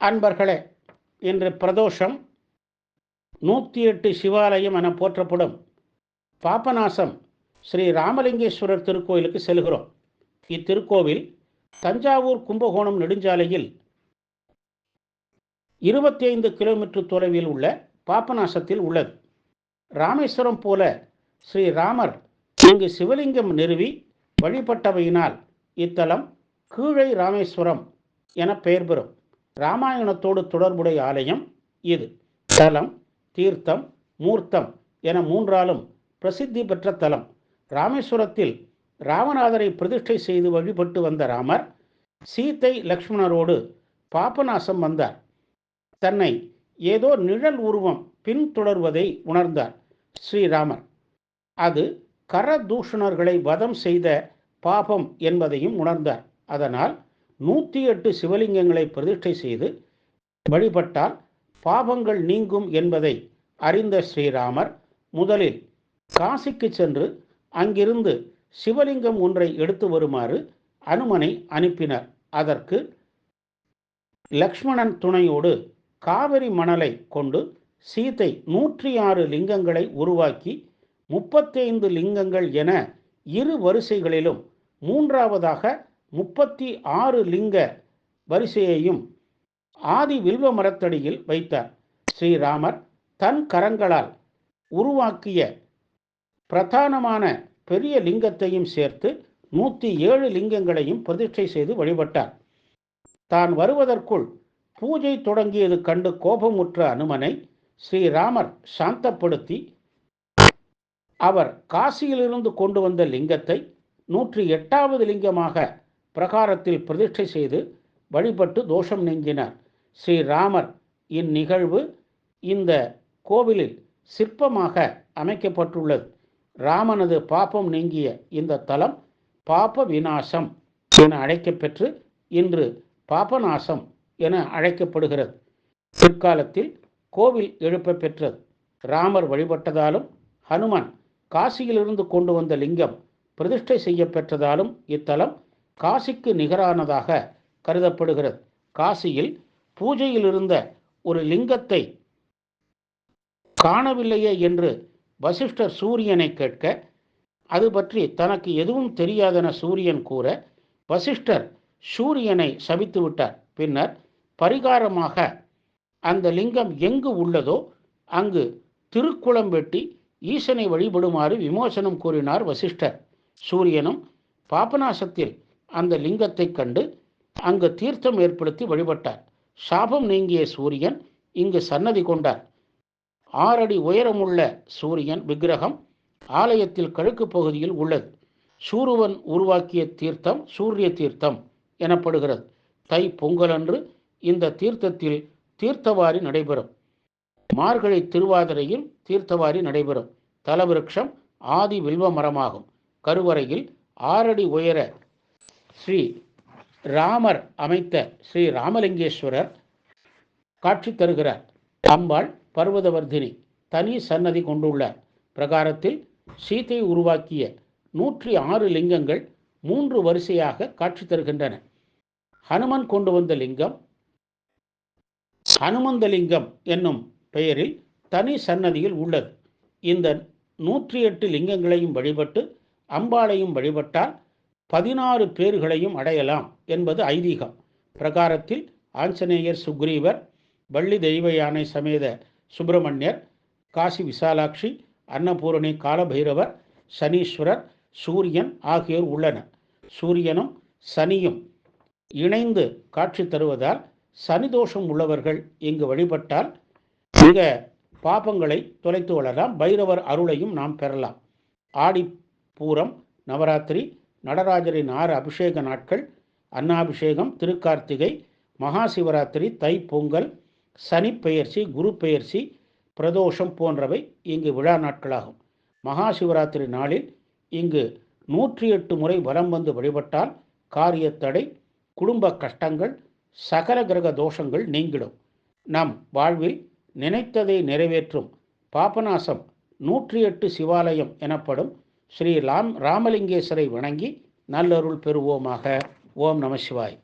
அன்பர்களே இன்று பிரதோஷம். நூற்றி எட்டு சிவாலயம் என போற்றப்படும் பாபநாசம் ஸ்ரீ ராமலிங்கேஸ்வரர் திருக்கோயிலுக்கு செல்கிறோம். இத்திருக்கோவில் தஞ்சாவூர் கும்பகோணம் நெடுஞ்சாலையில் இருபத்தி ஐந்து கிலோமீட்டர் தொலைவில் உள்ள பாபநாசத்தில் உள்ளது. ராமேஸ்வரம் போல ஸ்ரீ ராமர் இங்கு சிவலிங்கம் நிறுவி வழிபட்டவையினால் இத்தலம் கீழை ராமேஸ்வரம் என பெயர் பெறும். ராமாயணத்தோடு தொடர்புடைய ஆலயம் இது. தலம் தீர்த்தம் மூர்த்தம் என மூன்றாலும் பிரசித்தி பெற்ற தலம். ராமேஸ்வரத்தில் ராமநாதரை பிரதிஷ்டை செய்து வழிபட்டு வந்த ராமர் சீத்தை லக்ஷ்மணரோடு பாபநாசம் வந்தார். தன்னை ஏதோ நிழல் உருவம் பின்தொடர்வதை உணர்ந்தார் ஸ்ரீராமர். அது கரதூஷணர்களை வதம் செய்த பாபம் என்பதையும் உணர்ந்தார். அதனால் நூற்றி எட்டு சிவலிங்கங்களை பிரதிஷ்டை செய்து வழிபட்டால் பாபங்கள் நீங்கும் என்பதை அறிந்த ஸ்ரீராமர் முதலில் காசிக்கு சென்று அங்கிருந்து சிவலிங்கம் ஒன்றை எடுத்து வருமாறு அனுமனை அனுப்பினர். அதற்கு லக்ஷ்மணன் துணையோடு காவிரி மணலை கொண்டு சீதை நூற்றி ஆறு லிங்கங்களை உருவாக்கி முப்பத்தைந்து லிங்கங்கள் என இரு வரிசைகளிலும் மூன்றாவதாக முப்பத்தி ஆறு லிங்க வரிசையையும் ஆதி வில்வ மரத்தடியில் வைத்தார். ஸ்ரீராமர் தன் கரங்களால் உருவாக்கிய பிரதானமான பெரிய லிங்கத்தையும் சேர்த்து நூற்றி ஏழு லிங்கங்களையும் பிரதிஷ்டை செய்து வழிபட்டார். தான் வருவதற்குள் பூஜை தொடங்கியது கண்டு கோபமுற்ற அனுமனை ஸ்ரீராமர் சாந்தப்படுத்தி அவர் காசியிலிருந்து கொண்டு வந்த லிங்கத்தை நூற்றி எட்டாவது லிங்கமாக பிரகாரத்தில் பிரதிஷ்டை செய்து வழிபட்டு தோஷம் நெஞ்சினார் ஸ்ரீராமர் இந்நிகழ்வு இந்த கோவிலில் சிற்பமாக அமைக்கப்பட்டுள்ளது. ராமனது பாப்பம் நீங்கிய இந்த தலம் பாப விநாசம் என அழைக்கப்பெற்று இன்று பாபநாசம் என அழைக்கப்படுகிறது. பிற்காலத்தில் கோவில் எழுப்ப பெற்றது. ராமர் வழிபட்டதாலும் ஹனுமான் காசியிலிருந்து கொண்டு வந்த லிங்கம் பிரதிஷ்டை செய்ய பெற்றதாலும் இத்தலம் காசிக்கு நிகரானதாக கருதப்படுகிறது. காசியில் பூஜையில் இருந்த ஒரு லிங்கத்தை காணவில்லையே என்று வசிஷ்டர் சூரியனை கேட்க அது பற்றி தனக்கு எதுவும் தெரியாதென சூரியன் கூற வசிஷ்டர் சூரியனை சபித்து விட்டார். பின்னர் பரிகாரமாக அந்த லிங்கம் எங்கு உள்ளதோ அங்கு திருக்குளம் வெட்டி ஈசனை வழிபடுமாறு விமோசனம் கூறினார் வசிஷ்டர். சூரியனும் பாபநாசத்தில் அந்த லிங்கத்தை கண்டு அங்கு தீர்த்தம் ஏற்படுத்தி வழிபட்டார். சாபம் நீங்கிய சூரியன் இங்கு சன்னதி கொண்டார். ஆறடி உயரமுள்ள சூரியன் விக்கிரகம் ஆலயத்தில் கழுக்கு பகுதியில் உள்ளது. சூருவன் உருவாக்கிய தீர்த்தம் சூரிய தீர்த்தம் எனப்படுகிறது. தை பொங்கலன்று இந்த தீர்த்தத்தில் தீர்த்தவாரி நடைபெறும். மார்கழி திருவாதிரையில் தீர்த்தவாரி நடைபெறும். தலவிருட்சம் ஆதி வில்வ மரமாகும். கருவறையில் ஆறடி உயர ஸ்ரீ ராமர் அமைத்த ஸ்ரீ ராமலிங்கேஸ்வரர் காட்சி தருகிறார் அம்பாள் பர்வதவர்தினி தனி சன்னதி கொண்டுள்ள பிரகாரத்தில் சீதை உருவாக்கிய நூற்றி ஆறு லிங்கங்கள் மூன்று வரிசையாக காட்சி தருகின்றன. ஹனுமன் கொண்டு வந்த லிங்கம் ஹனுமந்தலிங்கம் என்னும் பெயரில் தனி சன்னதியில் உள்ளது. இந்த நூற்றி எட்டு லிங்கங்களையும் வழிபட்டு அம்பாளையும் வழிபட்டால் பதினாறு பேர்களையும் அடையலாம் என்பது ஐதீகம். பிரகாரத்தில் ஆஞ்சநேயர் சுக்ரீவர் வள்ளி தெய்வ யானை சமேத சுப்பிரமணியர் காசி விசாலாட்சி அன்னபூரணி காலபைரவர் சனீஸ்வரர் சூரியன் ஆகியோர் உள்ளனர் சூரியனும் சனியும் இணைந்து காட்சி தருவதால் சனி தோஷம் உள்ளவர்கள் இங்கு வழிபட்டால் மிக பாபங்களை தொலைத்து வளரலாம். பைரவர் அருளையும் நாம் பெறலாம். ஆடி பூரம் நவராத்திரி நடராஜரின் ஆறு அபிஷேக நாட்கள் அன்னாபிஷேகம் திருக்கார்த்திகை மகா சிவராத்திரி தை பொங்கல் சனி பெயர்ச்சி குரு பெயர்ச்சி பிரதோஷம் போன்றவை இங்கு விழா நாட்களாகும். மகா சிவராத்திரி நாளில் இங்கு நூற்றி எட்டு முறை வலம் வந்து வழிபட்டால் காரியத்தடை குடும்ப கஷ்டங்கள் சகல கிரக தோஷங்கள் நீங்கிடும். நம் வாழ்வில் நினைத்ததை நிறைவேற்றும் பாபநாசம் நூற்றி எட்டு சிவாலயம் எனப்படும் ஸ்ரீ ராம் ராமலிங்கேஸ்வரை வணங்கி நல்லருள் பெறுவோமாக. ஓம் நம சிவாய்.